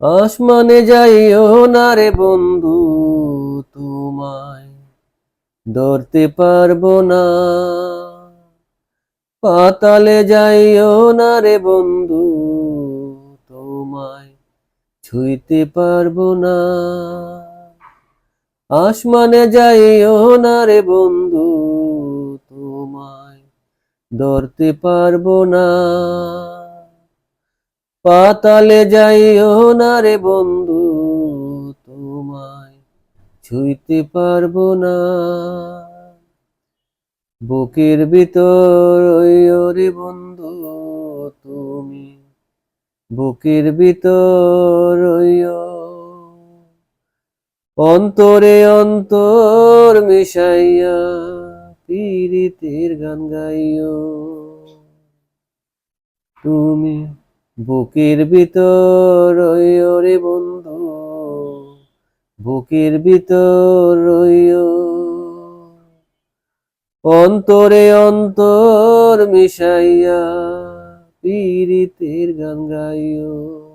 আসমানে যাইও না রে বন্ধু তোমায়, ধরতে পারব না। পাতালে যাইও না রে বন্ধু তোমায়, ছুঁইতে পারব না। আসমানে যাইও না রে বন্ধু তোমায়, ধরতে পারব না। পাতালে যাইও না রে বন্ধু, তোমায় ছুঁইতে পারব না। বুকের ভিতর রে বন্ধু, তুমি বুকের ভিতর অন্তরে অন্তর মিশাইয়া পীড়িতের গান গাইও। তুমি বুকের ভিতর রে বন্ধু বুকের ভিতর অন্তরে অন্তর মিশাইয়া পীড়িতের গান গাইও।